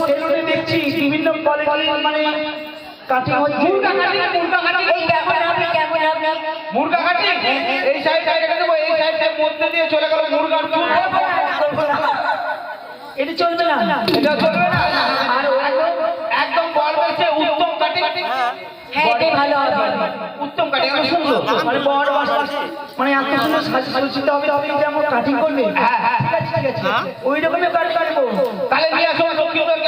সেলুনে দেখছি বিভিন্ন কলেজ মানে কাটিং হচ্ছে। মুরগা কাটিং মুরগা কাটিং এই কেমন আপনি? কেমন আপনি মুরগা কাটিং হ্যাঁ, হ্যাঁ। এই সাইড সাইড কেটে দেবো এই সাইড সাইড মধ্যে দিয়ে চলে গেল মুরগা। এটা চলবে না। এটা চলবে না। আর একদম বল বলছে উত্তম কাটিং। হ্যাঁ।, হ্যাঁ। এটাই ভালো হবে। উত্তম কাটিং। আমি শুনলো মানে বড় বসে মানে এত সুন্দর সাজিয়ে হবে আপনি যেমন কাটিং করবে। হ্যাঁ হ্যাঁ। ঠিক আছে ঠিক আছে। ওই রকমই কাট কাটবো। তাহলে নিয়ে আসো।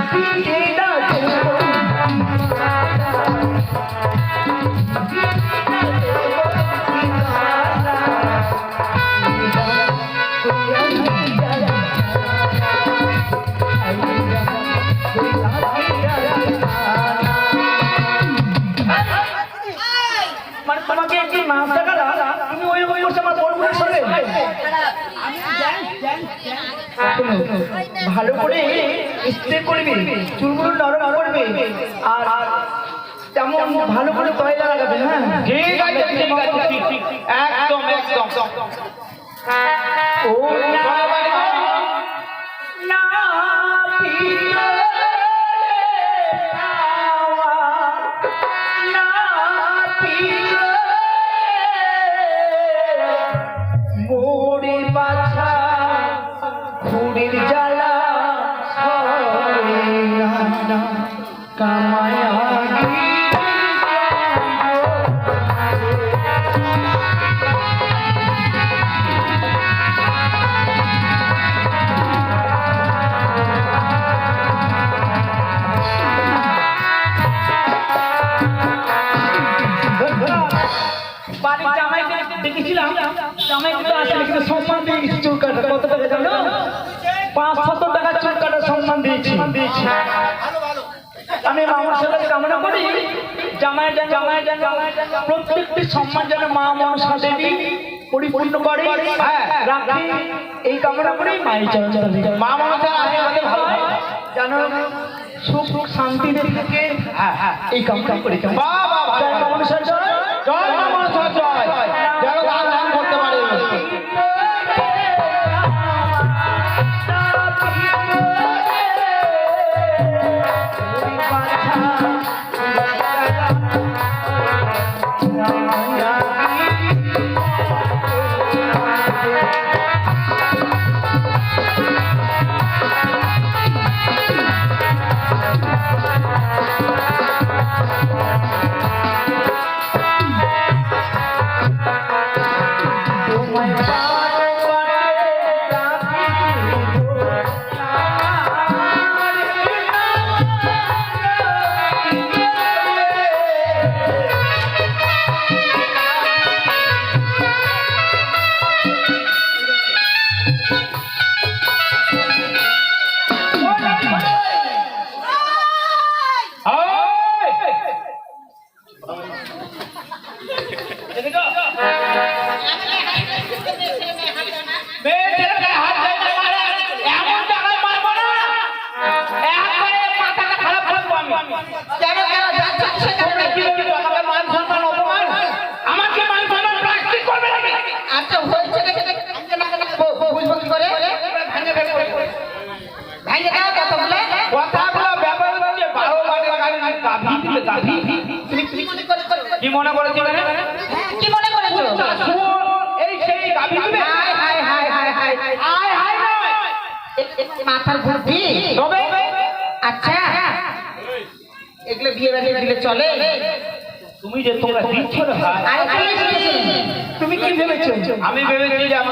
মানে ভালো করে স্প্রে করবে চুলগুলো নরম করবে আর তেমন ভালো করে তয়লা লাগাবে হ্যাঁ ঠিক আছে ঠিক আছে ঠিক ঠিক একদম একদম ও না সম্মান চুল কাটা কত টাকা জানো? পাঁচ শত টাকা চুল কাটা সম্মান দিয়েছি। আমি মামার সাথে কামনা করি। জামাই যেন জামাই যেন প্রত্যেকটি সম্মান যেন মা মনসা দেবী পরিপূর্ণ করে। হ্যাঁ। এই কামনা করি মায়ের চরণ মা ভালো। যেন সুখ সুখ শান্তিতে থেকে হ্যাঁ হ্যাঁ এই কামনা করি। জয় মা। মনসা জয় জয় মা আচ্ছা হয়েছে গেছে বুঝব কি করে ভেঙে দাও কথা বলে? কথাগুলো ব্যবহার হচ্ছে বারো বাজে গাড়ি গাভী দিলে গাভী কি মনে করে করে কি মনে করেছি? কি করেছ শুয়োর, এই সেই গাভী দিলে হাই হাই হাই হাই হাই আয় হায় নয় মাথার বুদ্ধি। তবে? আচ্ছা। এগুলো বিয়ে বাড়ি দিলে চলে। তুমি যে তোমরা দিচ্ছ না তুমি কি ভেবেছো? আমি ভেবেছি যে আমি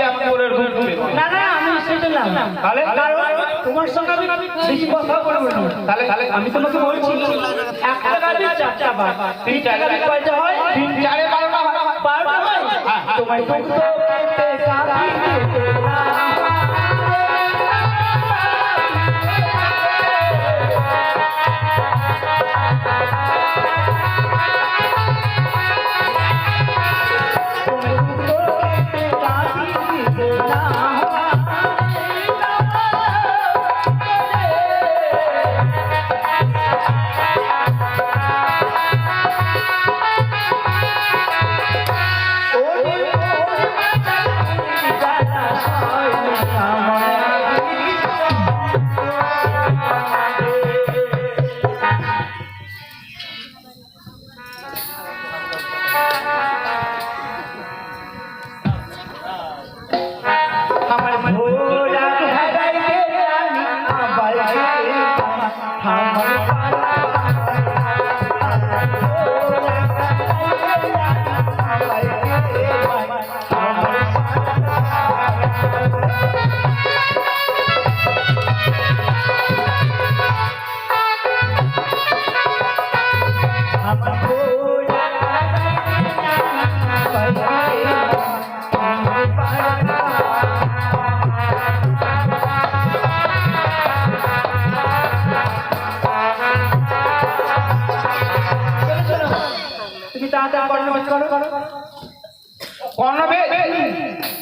রূপ দেবো। না না আমি সেজেলাম তাহলে? তোমার সঙ্গে আমি বেশি কথা বলব না। তাহলে? তাহলে? আমি তোমাকে বলছি এক টাকা দিয়ে চারটা বার তিন টাকা দিয়ে কয়টা হয় তিন চারে বারোটা হয়। বারোটা হয়। তোমায় দুগ্ধ পেতে আমার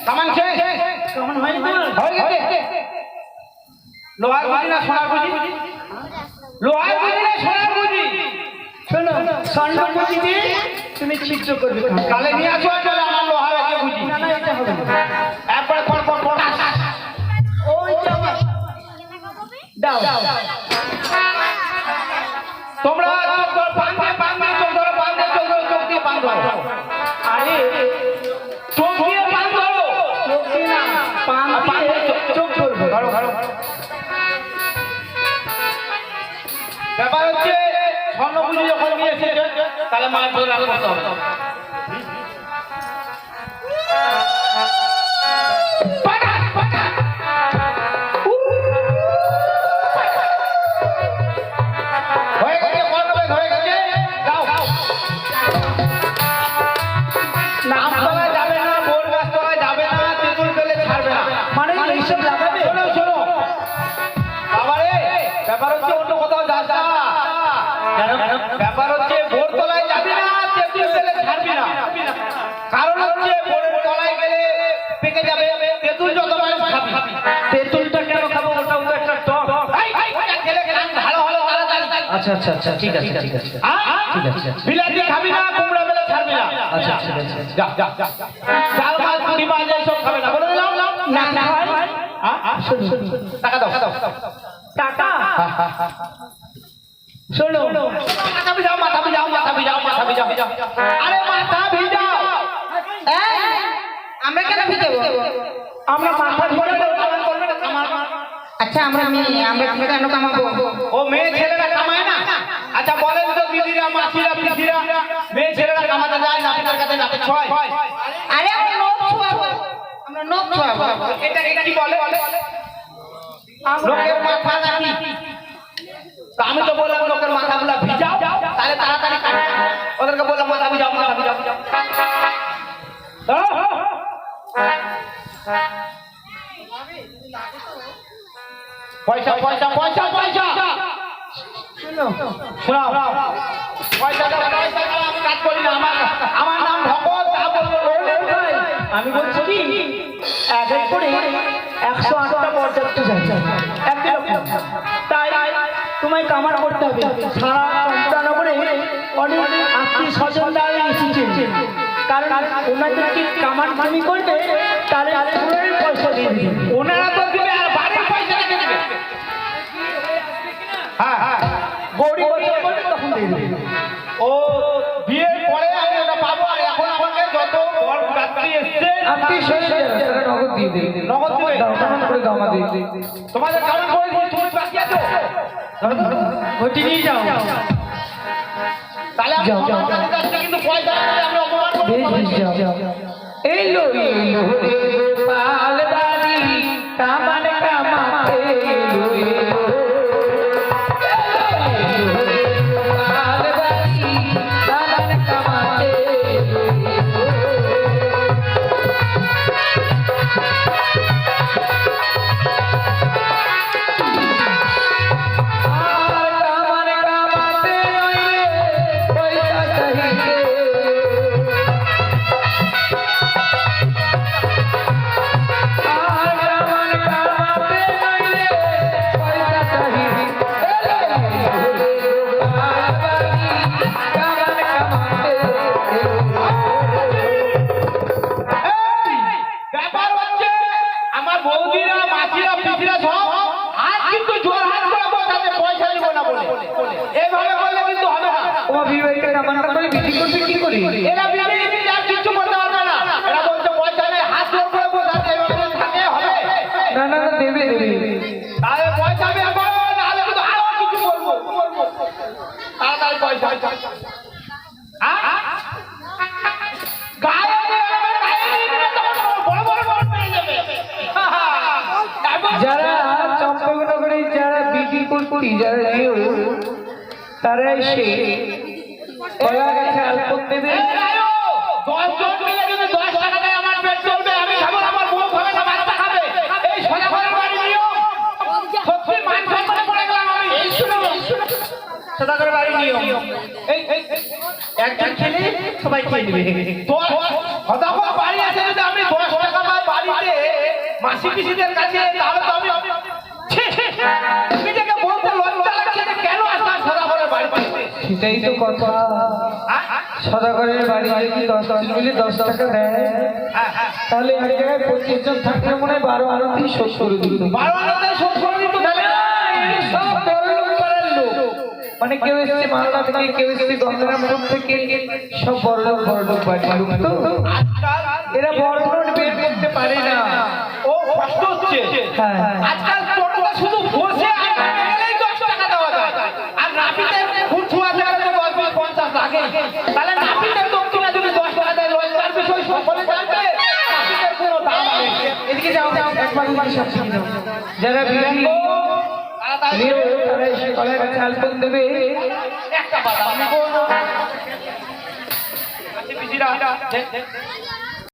সামান শেষ কেমন হয়ে গেছে। লোহার বুঝি না সোনার বুঝি লোহার বুঝি না সোনার বুঝি শোনো দিয়ে তুমি করবে। কালে নিয়ে আসো চলে আমার লোহার আছে বুঝি না না এটা হবে না। পর পর পর ওই দাও। তোমরা পান দিয়ে পান দিয়ে চোখ ধরো পান দিয়ে চোখ ধরো চোখ দিয়ে পান ধরো। আরে পুজো যখন নিয়ে এসেছে তাহলে মায়ের ধরে রাখতে হবে। ব্যাপার হচ্ছে বোর তলায় যাবি না তেঁতুল পেলে ছাড়বি না। কারণ হচ্ছে বোরের তলায় গেলে পেকে যাবে তেঁতুল যত মানুষ খাবি। তেঁতুলটা কেন খাব? ওটা তো একটা টক। ওটা তাড়াতাড়ি। আচ্ছা আচ্ছা আচ্ছা ঠিক আছে ঠিক আছে? ঠিক আছে, বিলাতি খাবি না কুমড়া বেলে ছাড়বি না। আচ্ছা ঠিক আছে। যা যা যা চাল মাছ মুড়ি মাছ এইসব খাবে না। বলে দিলাম না না শোনো টাকা দাও টাটা শোনো। মাথা ভিজাও মাথা ভিজাও মাথা ভিজাও মাথা ভিজাও আরে মাথা ভিজাও আমরা কেন ভিজাবো আমরা মাথা ধরে আচ্ছা আমরা মেয়ে আমরা কেন কামাবো? ও মেয়ে ছেলেরা কামায় না? আচ্ছা বলেন তো দিদিরা মাসিরা পিসিরা। মেয়ে ছেলেরা কামাতে যায় নাপিতের কাছে নাপিত ছয়। আরে আমরা নোট ছোঁয়াবো। আমরা নোট ছোঁয়াবো। এটা এটা কি বলে? তা আমি তো বললাম লোকের মাথাগুলো ভিজাও তাহলে তাড়াতাড়ি কাটে ওদেরকে বললাম মাথা ভিজাও মাথা ভিজাও। পয়সা পয়সা পয়সা পয়সা। শোনো। শোনাও। পয়সা পয়সা আমি কাজ করি না আমার আমার নাম ভগত তা বলব আমি বলছি কি এক এক করে একশো আটটা পর্যাপ্ত তোমায় কামার করতে হবে। সারা চন্দ্রনগরে অনেক আত্মীয় স্বজনরা এসেছে। কারণ ওনাদেরকে কামার তুমি করবে? তাহলে পুরোই পয়সা দিয়ে ওনারা তো দিবে আর বাড়ির পয়সা রেখে দিবে। হ্যাঁ হ্যাঁ। তখন দিয়ে দিবে। ও বিয়ের পরে আমি ওটা পাবো আর এখন আমাকে যত এসছে নগদ দিয়ে নগদ দিবে। করে দাও আমাদের তোমাদের কেমন করে তুমি বাকি আছো? ঘটি নিয়ে যাও। তাহলে যাও, যাও, কিন্তু পয়সা না অপমান করব বেশ বেশ যাও এলো এলো রে গোপাল বাড়ি কামান মাসিরা পিসিরা সব হাত কিন্তু জোর হাত করে বসাতে পয়সা দিব না বলে। এইভাবে করলে কিন্তু হবে না। ও বিবেকে কামানটা করে বিক্রি করবে কি করি? এরা বিয়ে আর কিছু করতে পারবে না। এরা বলছে পয়সা নেই হাত জোর করে বসাতে এভাবে থাকে হবে? না না না, দেবে দেবে। তাহলে পয়সা আমি এখন নাহলে কিন্তু আরও কিছু বলব তাড়াতাড়ি পয়সা। যারা যেও তারা এসে কলা গাছে আলপন দেবে এই রায়ো, দশ জন মিলে যদি দশ টাকা দেয় আমার পেট চলবে, আমি খাব আমার বউ খাবে না, বাচ্চা খাবে। এই সোজা ঘরের বাড়ি নিয়ম। সত্যি মান সম্মানে পড়ে গেলাম আমি। সোজা ঘরের বাড়ি নিয়ম। এই, এই, এই, একজন খেলে সবাই খেয়ে নেবে। দশ- বাড়ি আছে যদি আমি দশ টাকা পাই বাড়িতে, মাসি পিসিদের কাছে, তাহলে তো আমি- সেটাই তো কথা। সদাগরের বাড়ি যদি দশ মিলে দশ টাকা দেয়। তাহলে এক জায়গায় পঁচিশ জন থাকলে মনে হয় বারো শোধ করে দিত। বারো শোধ করে দিত। মানে কেউ এসছে মালদা থেকে কেউ এসছে গঙ্গারামপুর থেকে সব বড়লোক বড়লোক বাড়ির লোক তো। এরা বের করতে পারে না। ও কষ্ট হচ্ছে। আজকাল শুধু বসে আর নেমে গেলেই দশ টাকা দেওয়া যায় আর নাপিতে ফুট ছোঁয়া গেলে তো দশ বিশ পঞ্চাশ লাগে তাহলে নাপিতের দক্ষিণা যদি দশ টাকা দেয় রোজগার বিষয় সকলে জানবে। নাপিতের কোনো দাম এদিকে যাও একবার এদিকে সব শুনে যারা এসে কলার কাছে আলপন দেবে। একটা বাদাম আমি করব। আচ্ছা,